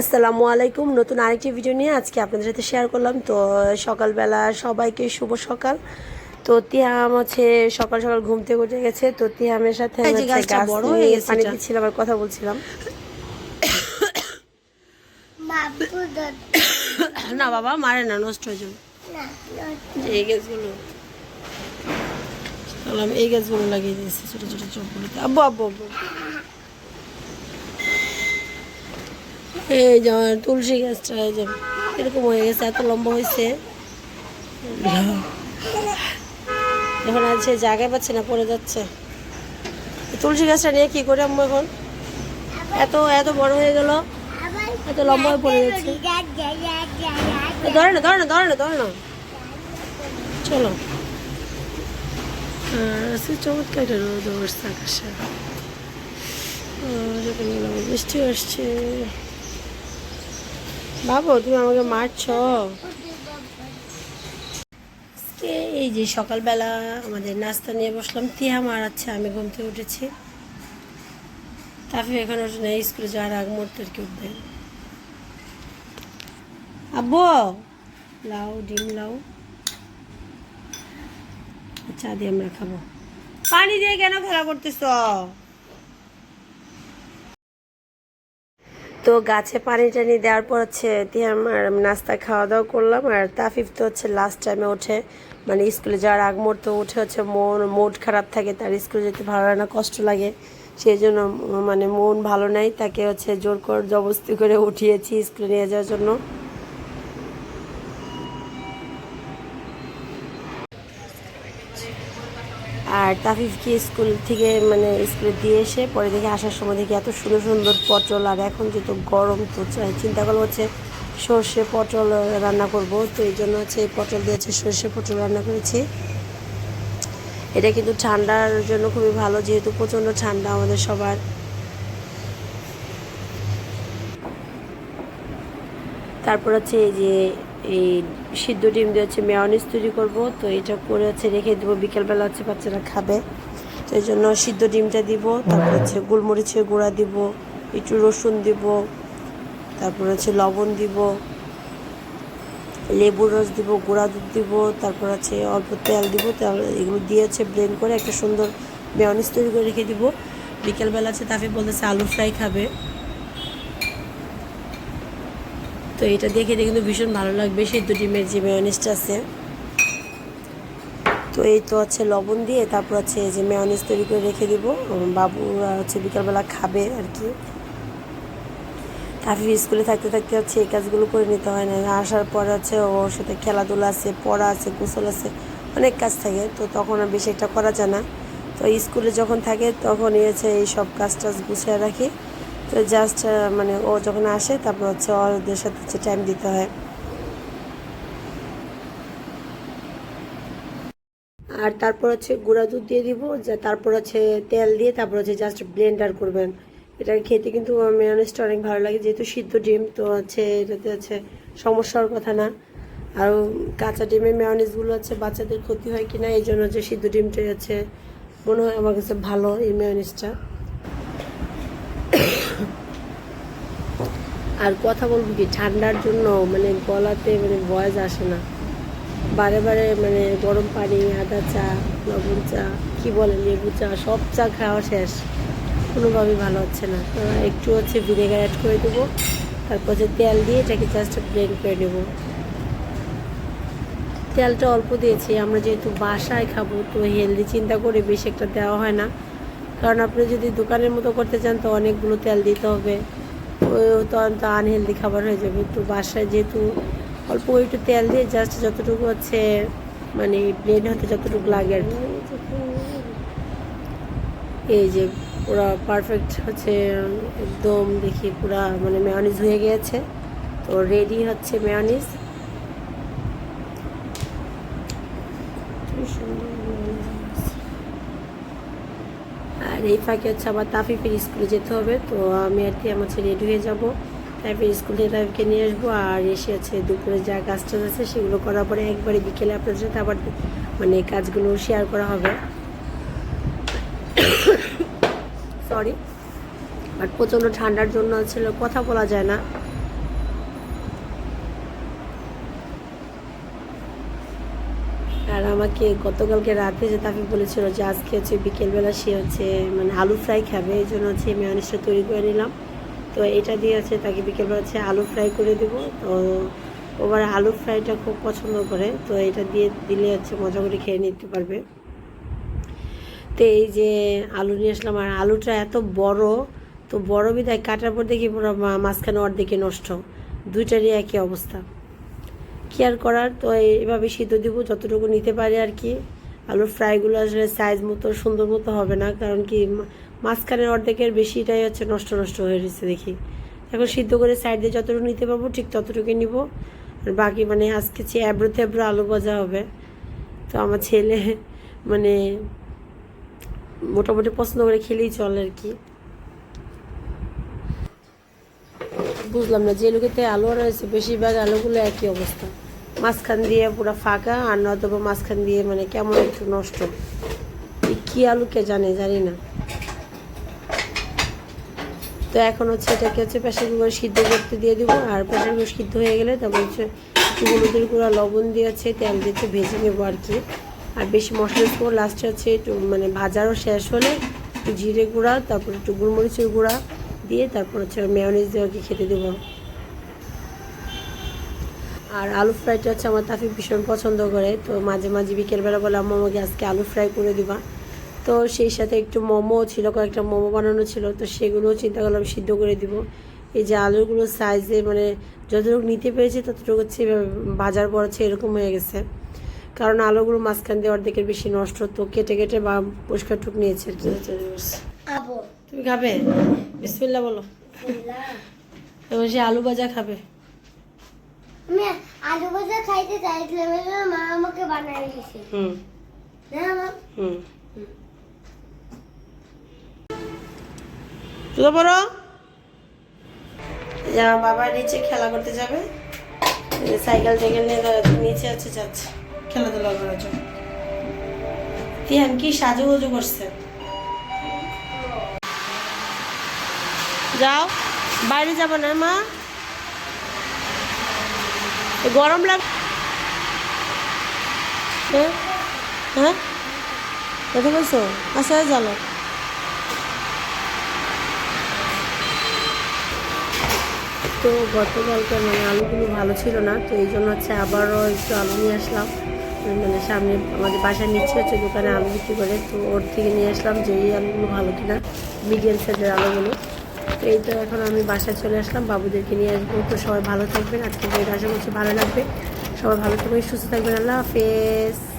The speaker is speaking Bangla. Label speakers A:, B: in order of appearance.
A: আসসালামু আলাইকুম। নতুন আরেকটি ভিডিও নিয়ে আজকে আপনাদের সাথে শেয়ার করলাম। তো সকালবেলা সবাইকে শুভ সকাল। তো তিয়াম হচ্ছে সকাল সকাল ঘুম থেকে উঠে গেছে। তো তিয়ামের সাথে পানি দিচ্ছিলাম আর কথা বলছিলাম।
B: না বাবা মারে না নষ্ট হয়ে যাবে।
A: এই গাছগুলো।
B: এই গাছগুলো লাগিয়ে দিয়েছি ছোট ছোট চোখগুলোতে। আব্বু আব্বু আব্বু। এই যে তুলসী গাছটা, এই যে এরকম হয়ে গেছে, এত লম্বা হয়েছে।
A: এখন আর সে জায়গায় পাচ্ছে না, পড়ে যাচ্ছে। তুলসী গাছটা নিয়ে কি করে আম্মু এখন? এত এত বড় হয়ে গেল, এত লম্বা হয়ে পড়ে যাচ্ছে। ধরে না ধরে না ধরে না ধরে না।
B: চলো। আছে চমৎকার রোদ উঠছে আকাশে। বৃষ্টি আসছে। বাবু, তুমি আমাকে মারছো। এই যে সকালবেলা আমাদের নাস্তা নিয়ে বসলাম টিহা মারাচ্ছে, আমি ঘুম থেকে উঠেছি। তাফি এখন ওঠে না স্কুলে যাওয়ার আগ মুহূর্তে কি উঠবে আব্বু, লাউ, ডিম লাউ, চা দিয়ে আমরা খাব। পানি দিয়ে কেন খেলা করতেছ?
A: তো গাছে পানি টানি দেওয়ার পর হচ্ছে দিয়ে আমার নাস্তা খাওয়া দাওয়া করলাম। আর তাফিফ তো হচ্ছে লাস্ট টাইমে ওঠে মানে স্কুলে যাওয়ার আগ মুহূর্তে উঠে হচ্ছে মন মুড খারাপ থাকে, তার স্কুলে যেতে ভালো লাগে না, কষ্ট লাগে। সেই জন্য মানে মন ভালো নাই, তাকে হচ্ছে জোর করে জবস্তি করে উঠিয়েছি স্কুলে নিয়ে যাওয়ার জন্য। আর তাফিফকে স্কুল থেকে মানে স্কুলে দিয়ে এসে পরে দেখে আসার সময় দেখি এত সুন্দর সুন্দর পটল আর এখন যেহেতু গরম তো চা- চিন্তা করব হচ্ছে সর্ষে পটল রান্না করব। তো এই জন্য হচ্ছে পটল দিয়ে হচ্ছে সর্ষে পটল রান্না করেছি। এটা কিন্তু ঠান্ডার জন্য খুবই ভালো, যেহেতু প্রচণ্ড ঠান্ডা আমাদের সবার। তারপর হচ্ছে এই যে এই সিদ্ধ ডিম দিয়ে হচ্ছে মেয়নিজ তৈরি করব। তো এটা করে হচ্ছে রেখে দেবো। বিকেলবেলা হচ্ছে বাচ্চারা খাবে। তো এই জন্য সিদ্ধ ডিমটা দিব। তারপর হচ্ছে গোলমরিচের গুঁড়া দিব। একটু রসুন দিব। তারপর হচ্ছে লবণ দিব। লেবুর রস দিব, গুঁড়া দুধ দিব। তারপর হচ্ছে অল্প তেল দিব। তেল এগুলো দিয়ে হচ্ছে ব্লেন্ড করে একটা সুন্দর মেয়নিজ তৈরি করে রেখে দিব। বিকেলবেলা আছে তাফি বলতেছে, আলু ফ্রাই খাবে। তো এটা দেখে কিন্তু ভীষণ ভালো লাগবে। সিদ্ধ ডিমের যে মেয়নিজটা আছে। তো এই তো হচ্ছে লবণ দিয়ে, তারপর হচ্ছে যে মেয়নিজ তৈরি করে রেখে দিব। বাবুরা হচ্ছে বিকালবেলা খাবে আর কি তাফি স্কুলে থাকতে থাকতে হচ্ছে এই কাজগুলো করে নিতে হয় না। আসার পরে হচ্ছে ওর সাথে খেলাধুলা আছে, পড়া আছে, গোসল আছে, অনেক কাজ থাকে। তো তখন আর বেশি একটা করা যায় না। তো স্কুলে যখন থাকে তখনই হচ্ছে এই সব কাজ টাজ গুছিয়ে রাখি। তো জাস্ট মানে ও যখন আসে, তারপর হচ্ছে ওদের সাথে হচ্ছে টাইম দিতে হয়। আর তারপর হচ্ছে গুঁড়া দুধ দিয়ে দিব তারপর হচ্ছে তেল দিয়ে তারপর হচ্ছে জাস্ট ব্লেন্ডার করবেন। এটা খেতে কিন্তু মেয়নিজটা অনেক ভালো লাগে, যেহেতু সিদ্ধ ডিম, তো হচ্ছে এটাতে হচ্ছে সমস্যার কথা না। আর কাঁচা ডিমের মেয়নিজগুলো হচ্ছে বাচ্চাদের ক্ষতি হয় কিনা, এই জন্য যে সিদ্ধ ডিমটাই হচ্ছে মনে হয় আমার কাছে ভালো এই মেয়নিজটা আর কথা বলব কি, ঠান্ডার জন্য মানে গলাতে মানে ভয়েস আসে না। বারে বারে মানে গরম পানি, আদা চা, লবণ চা, কি বলে লেবু চা, সব চা খাওয়া শেষ। কোনোভাবেই ভালো হচ্ছে না। একটু হচ্ছে ভিনেগার অ্যাড করে দেবো, তারপর হচ্ছে তেল দিয়ে এটাকে জাস্ট ব্লেন্ড করে নেব। তেলটা অল্প দিয়েছি, আমরা যেহেতু বাসায় খাব, তো হেলদি চিন্তা করে বেশি একটা দেওয়া হয় না। কারণ আপনি যদি দোকানের মতো করতে চান, তো অনেকগুলো তেল দিতে হবে। ও তখন তো আনহেলদি খাবার হয়ে যাবে। তো বাসায় যেহেতু অল্প একটু তেল দিয়ে জাস্ট যতটুকু হচ্ছে মানে ব্লেন্ড হতে যতটুকু লাগে আর কি। এই যে পুরা পারফেক্ট হচ্ছে, একদম দেখি পুরা মানে মেয়নিজ হয়ে গিয়েছে। তো রেডি হচ্ছে মেয়নিজ সুন্দর। আর এই ফাঁকে হচ্ছে আবার তাফিফের স্কুলে যেতে হবে। তো আমি আর কি আমার রেডি হয়ে যাব। তারপরে স্কুল থেকে তাফিফকে নিয়ে আসব আর এসে আছে দুপুরে যা কাজ টাজ আছে সেগুলো করার পরে একবারে বিকেলে আপনার সাথে আবার মানে কাজগুলো শেয়ার করা হবে। সরি বাট প্রচণ্ড ঠান্ডার জন্য ছিল কথা বলা যায় না। আর আমাকে গতকালকে রাতে যে তাকে বলেছিল যে আজকে হচ্ছে বিকেলবেলা সে হচ্ছে মানে আলু ফ্রাই খাবে, এই জন্য হচ্ছে মেয়নিসটা তৈরি করে নিলাম। তো এটা দিয়ে হচ্ছে তাকে বিকেলবেলা হচ্ছে আলু ফ্রাই করে দিব। তো ওবার আলু ফ্রাইটা খুব পছন্দ করে, তো এটা দিয়ে দিলে হচ্ছে মজা করে খেয়ে নিতে পারবে। তো এই যে আলু নিয়ে আসলাম, আর আলুটা এত বড়, তো বড় বিদায় কাটার পর দেখি পুরো মাঝখানে অর্ধেকে নষ্ট। দুইটারই একই অবস্থা। কি আর করার, তো এইভাবে সিদ্ধ দিব, যতটুকু নিতে পারি আর কি। আলুর ফ্রাইগুলো আসলে সাইজ মতো, সুন্দর মতো হবে না, কারণ কি মাঝখানের অর্ধেকের বেশিটাই হচ্ছে নষ্ট নষ্ট হয়ে গেছে দেখি। এখন সিদ্ধ করে সাইড দিয়ে যতটুকু নিতে পারব, ঠিক ততটুকুই নিব। আর বাকি মানে আজকে হচ্ছে অ্যাব্রো থ্যাব্রো আলু ভাজা হবে, তো আমার ছেলে মানে মোটামুটি পছন্দ করে খেলেই চলে আর কি। বুঝলাম না, যে লুকেতে আলু রয়েছে, বেশিরভাগ আলুগুলো একই অবস্থা। মাঝখান দিয়ে পুরো ফাঁকা, আর নয়তো বা মাঝখান দিয়ে মানে কেমন একটু নষ্ট। কি আলু কে জানে, জানি না। তো এখন হচ্ছে এটাকে হচ্ছে প্রেশার কুকার সিদ্ধ করতে দিয়ে দিব, আর প্রেশার কুকার সিদ্ধ হয়ে গেলে তারপর হচ্ছে হলুদের গুঁড়া, লবণ দিয়ে হচ্ছে তেল দিয়ে হচ্ছে ভেজে নেব আর কি। আর বেশি মশলা দেবো লাস্টে হচ্ছে একটু মানে ভাজারও শেষ হলে একটু জিরে গুঁড়া, তারপর একটু গোলমরিচের গুঁড়া দিয়ে তারপর হচ্ছে মেয়নিজ দিয়ে আর কি খেতে দেবো। আর আলু ফ্রাইটা হচ্ছে আমার তাফি ভীষণ পছন্দ করে, তো মাঝে মাঝে বিকেলবেলা বলে, আম্মা, আমাকে আজকে আলু ফ্রাই করে দিবা। তো সেই সাথে একটু মোমো ছিল, কয়েকটা মোমো বানানো ছিল, তো সেগুলোও চিন্তা করলাম সিদ্ধ করে দিব। এই যে আলুগুলো সাইজে মানে যতটুকু নিতে পেরেছি, ততটুকু হচ্ছে বাজার হচ্ছে এরকম হয়ে গেছে। কারণ আলুগুলো মাঝখান দিয়ে অর্ধেকের বেশি নষ্ট, তো কেটে কেটে বা পরিষ্কার টুক নিয়েছে তুমি খাবে? বিসমিল্লা বলো। এবার সে আলু ভাজা খাবে।
C: আমি আলু ভাজা খাইতে চাইছিলাম মা আমাকে বানিয়ে দিয়েছে।
A: হুম।
C: না মা?
A: হুম। বড় যা বাবা নিচে খেলা করতে যাবে। সাইকেল টাইকেল নিয়ে নিচে আছে যাচ্ছে। খেলাধুলা করার জন্য। কি সাজুগুজু করছে? যাও। বাইরে যাব না, মা। গরম লাগ হ্যাঁ? হ্যাঁ? কথা বলছো আচ্ছা জানো তো গতকালকে মানে আলুগুলো ভালো ছিল না, তো এই জন্য হচ্ছে আবারও একটু আলু নিয়ে আসলাম। মানে সামনে আমাদের বাসায় নিচে হচ্ছে দোকানে আলু বিক্রি করে, তো ওর থেকে নিয়ে আসলাম যে এই আলুগুলো ভালো কিনা মিডিয়াম সাইজের আলুগুলো। এই তো এখন আমি বাসায় চলে আসলাম, বাবুদেরকে নিয়ে আসব। তো সবাই ভালো থাকবেন। আজকে বইটা আশা করছি ভালো লাগবে। সবাই ভালো থাকবেন, সুস্থ থাকবেন। আল্লাহ হাফেজ।